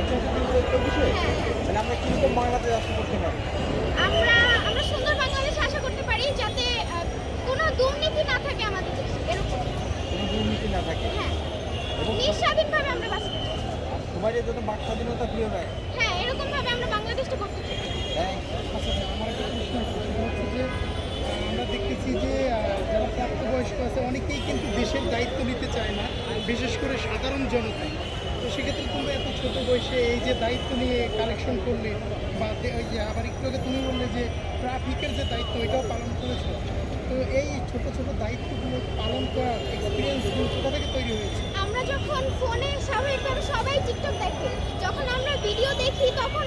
মানে আমরা কীরকম বাংলাদেশ আশা করতে পারি আমরা আমরা সুন্দর বাংলাদেশ আশা করতে পারি যাতে কোনো দুর্নীতি না থাকে আমাদের কোনো দুর্নীতি না থাকে হ্যাঁ। নিঃস্বাধীনভাবে আমরা চাই আর সবাই যেন বাক হয় এরকম আমরা বাংলাদেশটা আচ্ছা যে আমরা দেখতেছি যে প্রাপ্তবয়স্ক আছে, অনেকেই কিন্তু দেশের দায়িত্ব নিতে চায় না, বিশেষ করে সাধারণ জনতা। সেক্ষেত্রে তোমরা এত ছোট বয়সে এই যে দায়িত্ব নিয়ে কালেকশন করলে বা ওই যে আবার একটু আগে তুমি বললে যে ট্রাফিকের যে দায়িত্ব, এটাও পালন করেছ। তো এই ছোট ছোট দায়িত্বগুলো পালন করার এক্সপিরিয়েন্সগুলো কোথা থেকে তৈরি হয়েছে? আমরা যখন ফোনে স্বাভাবিকভাবে সবাই টিকটক দেখে, যখন আমরা ভিডিও দেখি, তখন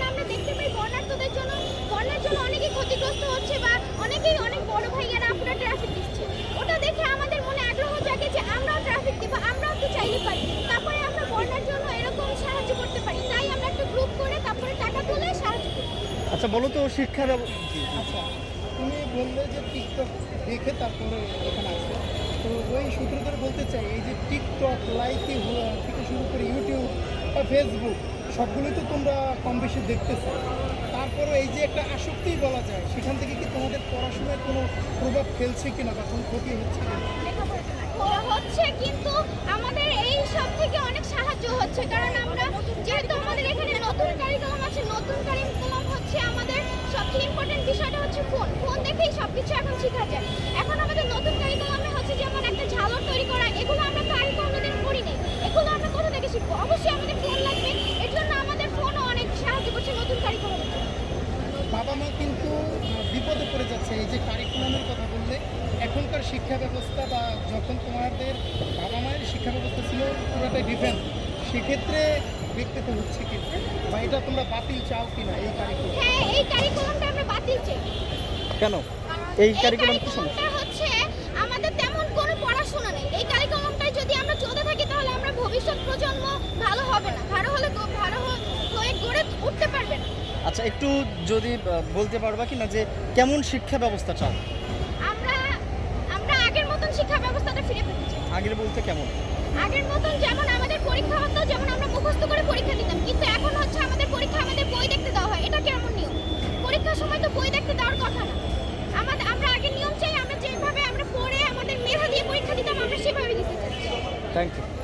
আচ্ছা বলো তো শিক্ষা আচ্ছা তুমি বললে যে টিকটক দেখে তারপরে এখানে আসবে তো ওই সূত্র ধরে বলতে চাই এই যে টিকটক লাইকি থেকে শুরু করে ইউটিউব বা ফেসবুক সবগুলোই তো তোমরা কম বেশি দেখতেছো। তারপরে এই যে একটা আসক্তি বলা যায় সেখান থেকে কি তোমাদের পড়াশোনায় কোনো প্রভাব ফেলছে কিনা বা কোনো ক্ষতি হচ্ছে কিনা? হচ্ছে কিন্তু সব কিছু এখন শেখা যায় এখন আমাদের নতুন কারিকুলামে হচ্ছে যেমন একটা ঝালর তৈরি করা এগুলো আমরা তো আগে কোনোদিন করি নাই এগুলো আমরা কোথা থেকে শিখব? অবশ্যই আমাদের ফোন লাগবে। এর জন্য আমাদের ফোনও অনেক সাহায্য করছে নতুন কারিকুলামে বাবা মা কিন্তু বিপদে পড়ে যাচ্ছে। এই যে কারিকুলামের কথা বললে এখনকার শিক্ষা ব্যবস্থা বা যখন তোমাদের বাবা মায়ের শিক্ষা ব্যবস্থা ছিল পুরোটাই ডিফারেন্ট সেক্ষেত্রে দেখতে হচ্ছে কি? বা এটা তোমরা বাতিল চাও কিনা এই কারিকুলাম হ্যাঁ এই কারিকুলামটা আমরা বাতিল চাই। কেন? এই কারিকুলাম কি সমস্যা? হচ্ছে আমাদের তেমন কোনো পড়াশোনা নেই। এই কারিকুলামটাই যদি আমরা চলতে থাকি তাহলে আমরা ভবিষ্যৎ প্রজন্ম ভালো হবে না। ভালো হলে ভালো হয়ে গড়ে উঠতে পারবে না। আচ্ছা একটু যদি বলতে পারবা কি না যে কেমন শিক্ষা ব্যবস্থা চাও? আমরা আমরা আগের মতন শিক্ষা ব্যবস্থাটা ফিরে পেতে চাই। আগের বলতে কেমন? আগের মতন যেমন আমাদের পরীক্ষা হতো যেমন আমরা মুখস্থ করে পরীক্ষা দিতাম। কিন্তু এখন হচ্ছে আমাদের পরীক্ষা আমাদের বই দেখতে দেওয়া হয়। এটা কেমন নিয়ম? পরীক্ষার সময় তো বই দেখতে নিয়ম চাই